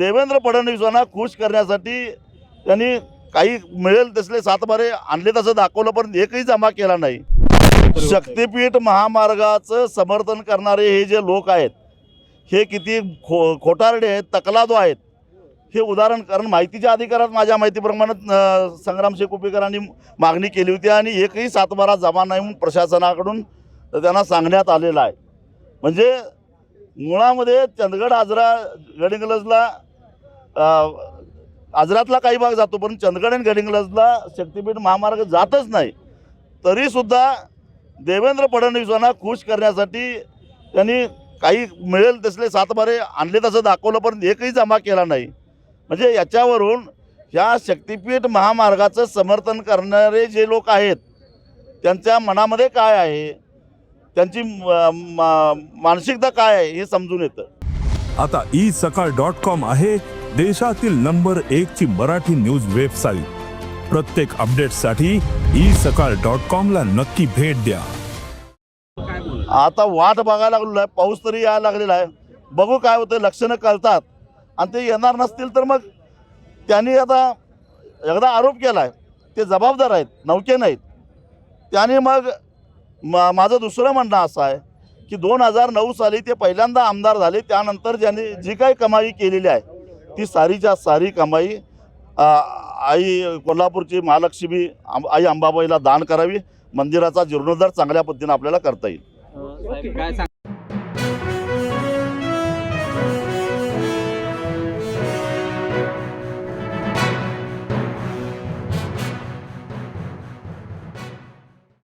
देवेंद्र फडणवीसांना खुश करण्यासाठी त्यांनी काही मिळेल तसले सातबारे आणले तसं दाखवलं पण एकही जमा केला नाही. शक्तिपीठ महामार्गाचं समर्थन करणारे हे जे लोक आहेत हे किती खो खोटारडे आहेत तकलादो आहेत. हे उदाहरण कारण माहितीच्या अधिकारात माझ्या माहितीप्रमाणे अं, संग्राम शेकुपेकरांनी मागणी केली होती आणि एकही सातबारा जमा नाही म्हणून प्रशासनाकडून त्यांना सांगण्यात आलेलं आहे. म्हणजे मुळामध्ये चंदगड आजरा गडिंगलजला आजरातला काही भाग जातो पण चंदगड आणि गडिंगलजला शक्तिपीठ महामार्ग जातच नाही. तरीसुद्धा देवेंद्र फडणवीसांना खुश करण्यासाठी त्यांनी काही मिळेल तसले सातबारे आणले तसं दाखवलं पण एकही जमा केला नाही. म्हणजे याच्यावरून ह्या शक्तिपीठ महामार्गाचं समर्थन करणारे जे लोक आहेत त्यांच्या मनामध्ये काय आहे? त्यांची मा- मानसिकता काय आहे हे समजून येतं. आता ई सकाळ डॉट कॉम आहे. देशातील नंबर एक ची मराठी न्यूज वेबसाईट. प्रत्येक अपडेटसाठी ई सकाळ डॉट कॉम ला नक्की भेट द्या. आता वाट बघायला लागलेलो आहे पाऊस तरी यायला लागलेला आहे. बघू काय होतं लक्षणं कळतात. आणि ते येणार नसतील तर मग त्यांनी आता एकदा आरोप केला आहे ते जबाबदार आहेत नौके नाहीत. त्याने मग मा माझं दुसरं म्हणणं असं आहे की दोन हजार नऊ साली ते पहिल्यांदा आमदार झाले त्यानंतर ज्यांनी जी काही कमाई केलेली आहे ती सारीच्या सारी कमाई आई कोल्हापूरची महालक्ष्मी आई अंबाबाईला दान करावी मंदिराचा जीर्णोद्धार चांगल्या पद्धतीने आपल्याला करता येईल.